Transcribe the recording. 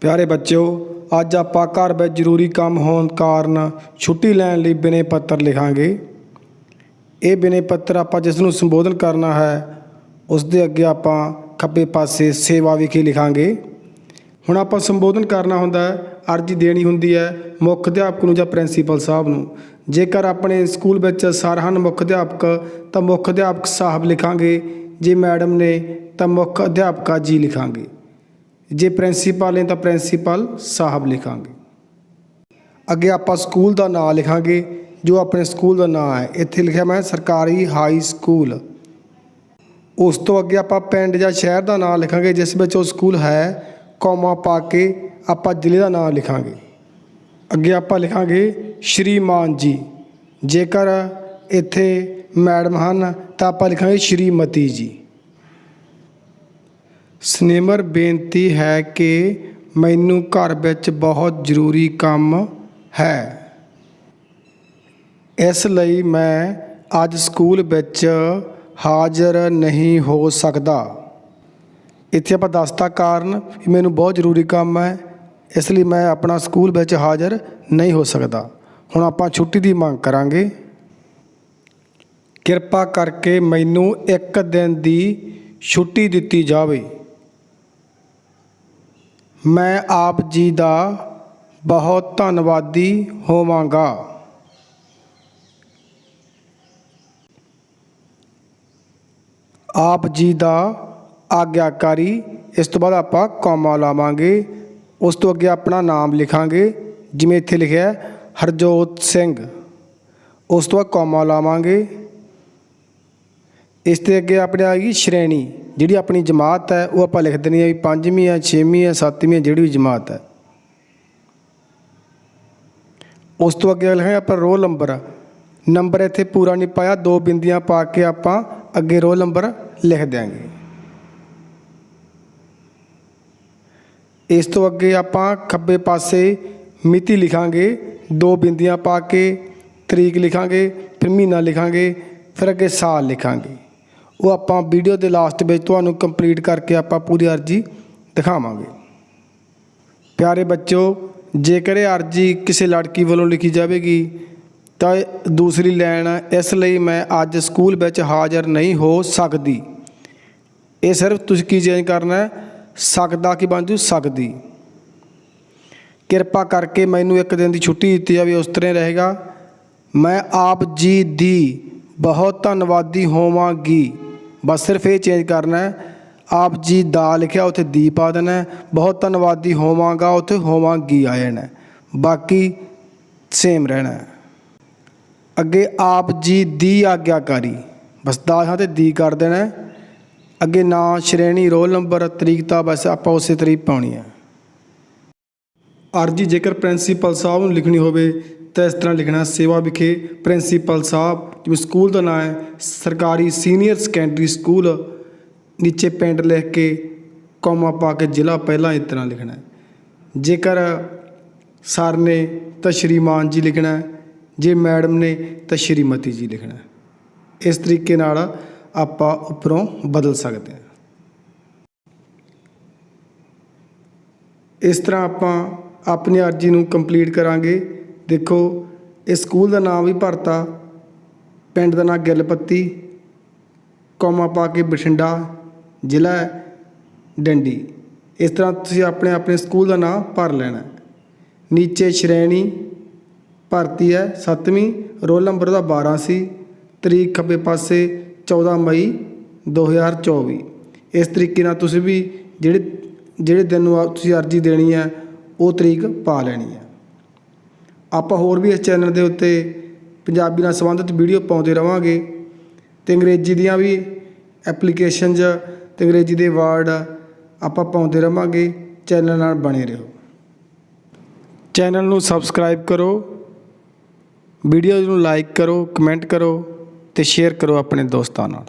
ਪਿਆਰੇ ਬੱਚਿਓ, ਅੱਜ ਆਪਾਂ ਘਰ ਵਿੱਚ ਜ਼ਰੂਰੀ ਕੰਮ ਹੋਣ ਕਾਰਨ ਛੁੱਟੀ ਲੈਣ ਲਈ ਬਿਨੇ ਪੱਤਰ ਲਿਖਾਂਗੇ। ਇਹ ਬਿਨੇ ਪੱਤਰ ਆਪਾਂ ਜਿਸ ਨੂੰ ਸੰਬੋਧਨ ਕਰਨਾ ਹੈ ਉਸ ਦੇ ਅੱਗੇ ਆਪਾਂ ਖੱਬੇ ਪਾਸੇ ਸੇਵਾ ਵਿਖੇ ਲਿਖਾਂਗੇ। ਹੁਣ ਆਪਾਂ ਸੰਬੋਧਨ ਕਰਨਾ ਹੁੰਦਾ ਹੈ, ਅਰਜ਼ੀ ਦੇਣੀ ਹੁੰਦੀ ਹੈ ਮੁੱਖ ਅਧਿਆਪਕ ਨੂੰ ਜਾਂ ਪ੍ਰਿੰਸੀਪਲ ਸਾਹਿਬ ਨੂੰ। ਜੇਕਰ ਆਪਣੇ ਸਕੂਲ ਵਿੱਚ ਸਰ ਹਨ ਮੁੱਖ ਅਧਿਆਪਕ, ਤਾਂ ਮੁੱਖ ਅਧਿਆਪਕ ਸਾਹਿਬ ਲਿਖਾਂਗੇ। ਜੇ ਮੈਡਮ ਨੇ, ਤਾਂ ਮੁੱਖ ਅਧਿਆਪਕਾ ਜੀ ਲਿਖਾਂਗੇ। ਜੇ ਪ੍ਰਿੰਸੀਪਲ ਨੇ ਤਾਂ ਪ੍ਰਿੰਸੀਪਲ ਸਾਹਿਬ ਲਿਖਾਂਗੇ। ਅੱਗੇ ਆਪਾਂ ਸਕੂਲ ਦਾ ਨਾਮ ਲਿਖਾਂਗੇ, ਜੋ ਆਪਣੇ ਸਕੂਲ ਦਾ ਨਾਮ ਹੈ। ਇੱਥੇ ਲਿਖਿਆ ਮੈਂ, ਸਰਕਾਰੀ ਹਾਈ ਸਕੂਲ। ਉਸ ਤੋਂ ਅੱਗੇ ਆਪਾਂ ਪਿੰਡ ਜਾਂ ਸ਼ਹਿਰ ਦਾ ਨਾਮ ਲਿਖਾਂਗੇ, ਜਿਸ ਵਿੱਚ ਉਹ ਸਕੂਲ ਹੈ, ਕੌਮਾ ਪਾ ਕੇ ਆਪਾਂ ਜ਼ਿਲ੍ਹੇ ਦਾ ਨਾਮ ਲਿਖਾਂਗੇ। ਅੱਗੇ ਆਪਾਂ ਲਿਖਾਂਗੇ, ਸ਼੍ਰੀਮਾਨ ਜੀ। ਜੇਕਰ ਇੱਥੇ ਮੈਡਮ ਹਨ, ਤਾਂ ਆਪਾਂ ਲਿਖਾਂਗੇ ਸ਼੍ਰੀਮਤੀ ਜੀ। ਸਨੇਮਰ ਬੇਨਤੀ ਹੈ ਕਿ ਮੈਨੂੰ ਘਰ ਵਿੱਚ ਬਹੁਤ ਜ਼ਰੂਰੀ ਕੰਮ ਹੈ। ਇਸ ਲਈ ਮੈਂ ਅੱਜ ਸਕੂਲ ਵਿੱਚ ਹਾਜ਼ਰ ਨਹੀਂ ਹੋ ਸਕਦਾ। ਇੱਥੇ ਆਪਾਂ ਦੱਸਤਾ ਕਾਰਨ ਵੀ ਮੈਨੂੰ ਬਹੁਤ ਜ਼ਰੂਰੀ ਕੰਮ ਹੈ, ਇਸ ਲਈ ਮੈਂ ਆਪਣਾ ਸਕੂਲ ਵਿੱਚ ਹਾਜ਼ਰ ਨਹੀਂ ਹੋ ਸਕਦਾ। ਹੁਣ ਆਪਾਂ ਛੁੱਟੀ ਦੀ ਮੰਗ ਕਰਾਂਗੇ। ਕਿਰਪਾ ਕਰਕੇ ਮੈਨੂੰ ਇੱਕ ਦਿਨ ਦੀ ਛੁੱਟੀ ਦਿੱਤੀ ਜਾਵੇ। ਮੈਂ ਆਪ ਜੀ ਦਾ ਬਹੁਤ ਧੰਨਵਾਦੀ ਹੋਵਾਂਗਾ। ਆਪ ਜੀ ਦਾ ਆਗਿਆਕਾਰੀ, ਇਸ ਤੋਂ ਬਾਅਦ ਆਪਾਂ ਕੌਮਾ ਲਾਵਾਂਗੇ। ਉਸ ਤੋਂ ਅੱਗੇ ਆਪਣਾ ਨਾਮ ਲਿਖਾਂਗੇ, ਜਿਵੇਂ ਇੱਥੇ ਲਿਖਿਆ ਹਰਜੋਤ ਸਿੰਘ। ਉਸ ਤੋਂ ਬਾਅਦ ਕੌਮਾ ਲਾਵਾਂਗੇ। ਇਸ ਤੇ ਅੱਗੇ ਆਪਣੇ ਆ ਗਈ ਸ਼੍ਰੇਣੀ, ਜਿਹੜੀ ਆਪਣੀ ਜਮਾਤ ਹੈ, ਉਹ ਆਪਾਂ ਲਿਖ ਦੇਣੀ ਹੈ ਵੀ ਪੰਜਵੀਂ ਹੈ, ਛੇਵੀਂ ਹੈ, ਸੱਤਵੀਂ ਹੈ, ਜਿਹੜੀ ਵੀ ਜਮਾਤ ਹੈ। ਉਸ ਤੋਂ ਅੱਗੇ ਲਿਖਾਂਗੇ ਆਪਾਂ ਰੋਲ ਨੰਬਰ ਨੰਬਰ ਇੱਥੇ ਪੂਰਾ ਨਹੀਂ ਪਾਇਆ, ਦੋ ਬਿੰਦੀਆਂ ਪਾ ਕੇ ਆਪਾਂ ਅੱਗੇ ਰੋਲ ਨੰਬਰ ਲਿਖ ਦਿਆਂਗੇ। ਇਸ ਤੋਂ ਅੱਗੇ ਆਪਾਂ ਖੱਬੇ ਪਾਸੇ ਮਿਤੀ ਲਿਖਾਂਗੇ, ਦੋ ਬਿੰਦੀਆਂ ਪਾ ਕੇ ਤਰੀਕ ਲਿਖਾਂਗੇ, ਫਿਰ ਮਹੀਨਾ ਲਿਖਾਂਗੇ, ਫਿਰ ਅੱਗੇ ਸਾਲ ਲਿਖਾਂਗੇ। ਉਹ ਆਪਾਂ ਵੀਡੀਓ ਦੇ ਲਾਸਟ ਵਿੱਚ ਤੁਹਾਨੂੰ ਕੰਪਲੀਟ ਕਰਕੇ ਆਪਾਂ ਪੂਰੀ ਅਰਜੀ ਦਿਖਾਵਾਂਗੇ। ਪਿਆਰੇ ਬੱਚੋ ਜੇਕਰ ਇਹ ਅਰਜੀ ਕਿਸੇ ਲੜਕੀ ਵੱਲੋਂ ਲਿਖੀ ਜਾਵੇਗੀ, ਤਾਂ ਦੂਸਰੀ ਲਾਈਨ ਇਸ ਲਈ ਮੈਂ ਅੱਜ ਸਕੂਲ ਵਿੱਚ ਹਾਜ਼ਰ ਨਹੀਂ ਹੋ ਸਕਦੀ। ਇਹ ਸਿਰਫ ਤੁਸੀਂ ਕੀ ਚੇਂਜ ਕਰਨਾ ਹੈ? ਸਕਦਾ ਕੀ ਬਣ ਜੂ? ਸਕਦੀ। ਕਿਰਪਾ ਕਰਕੇ ਮੈਨੂੰ ਇੱਕ ਦਿਨ ਦੀ ਛੁੱਟੀ ਦਿੱਤੀ ਜਾਵੇ, ਉਸ ਤਰ੍ਹਾਂ ਰਹੇਗਾ। ਮੈਂ ਆਪ ਜੀ ਦੀ ਬਹੁਤ ਧੰਨਵਾਦੀ ਹੋਵਾਂਗੀ। ਬਸ ਸਿਰਫ ਇਹ ਚੇਂਜ ਕਰਨਾ ਹੈ, ਆਪ ਜੀ ਦਾ ਲਿਖਿਆ ਉੱਥੇ ਦੀ ਪਾ ਦੇਣਾ ਬਹੁਤ ਧੰਨਵਾਦੀ ਹੋਵਾਂਗਾ, ਉੱਥੇ ਹੋਵਾਂਗੀ ਆ ਜਾਣਾ ਬਾਕੀ ਸੇਮ ਰਹਿਣਾ ਅੱਗੇ ਆਪ ਜੀ ਦੀ ਆਗਿਆਕਾਰੀ, ਬਸ ਦਾ ਹਾਂ ਤੇ ਦੀ ਕਰ ਦੇਣਾ ਅੱਗੇ ਨਾਂ, ਸ਼੍ਰੇਣੀ, ਰੋਲ ਨੰਬਰ, ਤਰੀਕ ਤਾਂ ਬਸ ਆਪਾਂ ਉਸੇ ਤਰੀਕ ਪਾਉਣੀ ਹੈ। ਅਰਜੀ ਜੇਕਰ ਪ੍ਰਿੰਸੀਪਲ ਸਾਹਿਬ ਨੂੰ ਲਿਖਣੀ ਹੋਵੇ ਤਾਂ ਇਸ ਤਰ੍ਹਾਂ ਲਿਖਣਾ, ਸੇਵਾ ਵਿਖੇ ਪ੍ਰਿੰਸੀਪਲ ਸਾਹਿਬ, ਜਿਵੇਂ ਸਕੂਲ ਦਾ ਨਾਮ ਹੈ, ਸਰਕਾਰੀ ਸੀਨੀਅਰ ਸੈਕੰਡਰੀ ਸਕੂਲ, ਨੀਚੇ ਪਿੰਡ ਲਿਖ ਕੇ ਕੌਮਾ ਪਾ ਕੇ ਜ਼ਿਲ੍ਹਾ ਪਹਿਲਾਂ ਇਸ ਤਰ੍ਹਾਂ ਲਿਖਣਾ ਜੇਕਰ ਸਰ ਨੇ ਤਾਂ ਸ਼੍ਰੀਮਾਨ ਜੀ ਲਿਖਣਾ ਜੇ ਮੈਡਮ ਨੇ ਤਾਂ ਸ਼੍ਰੀਮਤੀ ਜੀ ਲਿਖਣਾ ਇਸ ਤਰੀਕੇ ਨਾਲ ਆਪਾਂ ਉੱਪਰੋਂ ਬਦਲ ਸਕਦੇ ਹਾਂ। ਇਸ ਤਰ੍ਹਾਂ ਆਪਾਂ ਆਪਣੀ ਅਰਜ਼ੀ ਨੂੰ ਕੰਪਲੀਟ ਕਰਾਂਗੇ। ਦੇਖੋ ਇਸ ਸਕੂਲ ਦਾ ਨਾਮ ਵੀ ਭਰਤਾ। ਪਿੰਡ ਦਾ ਨਾਂ ਗਿੱਲਪੱਤੀ, ਕੌਮਾ ਪਾ ਕੇ ਬਠਿੰਡਾ, ਜ਼ਿਲ੍ਹਾ ਡੰਡੀ। ਇਸ ਤਰ੍ਹਾਂ ਤੁਸੀਂ ਆਪਣੇ ਆਪਣੇ ਸਕੂਲ ਦਾ ਨਾਮ ਭਰ ਲੈਣਾ ਨੀਚੇ ਸ਼੍ਰੇਣੀ ਭਰਤੀ ਹੈ 7ਵੀਂ ਰੋਲ ਨੰਬਰ ਦਾ 12 ਸੀ। ਤਰੀਕ ਖੱਬੇ ਪਾਸੇ 14 ਮਈ 2024 ਇਸ ਤਰੀਕੇ ਨਾਲ ਤੁਸੀਂ ਵੀ ਜਿਹੜੇ ਜਿਹੜੇ ਦਿਨ ਨੂੰ ਆ- ਤੁਸੀਂ ਅਰਜ਼ੀ ਦੇਣੀ ਹੈ, ਉਹ ਤਰੀਕ ਪਾ ਲੈਣੀ ਹੈ। ਆਪਾਂ ਹੋਰ ਵੀ ਇਸ ਚੈਨਲ ਦੇ ਉੱਤੇ ਪੰਜਾਬੀ ਨਾਲ ਸੰਬੰਧਿਤ ਵੀਡੀਓ ਪਾਉਂਦੇ ਰਵਾਂਗੇ ਅਤੇ ਅੰਗਰੇਜ਼ੀ ਦੀਆਂ ਵੀ ਐਪਲੀਕੇਸ਼ਨਜ਼ ਅਤੇ ਅੰਗਰੇਜ਼ੀ ਦੇ ਵਰਡ ਆਪਾਂ ਪਾਉਂਦੇ ਰਵਾਂਗੇ। ਚੈਨਲ ਨਾਲ ਬਣੇ ਰਹੋ। ਚੈਨਲ ਨੂੰ ਸਬਸਕ੍ਰਾਈਬ ਕਰੋ। ਵੀਡੀਓ ਨੂੰ ਲਾਈਕ ਕਰੋ ਕਮੈਂਟ ਕਰੋ ਤੇ ਸ਼ੇਅਰ ਕਰੋ ਆਪਣੇ ਦੋਸਤਾਂ ਨਾਲ।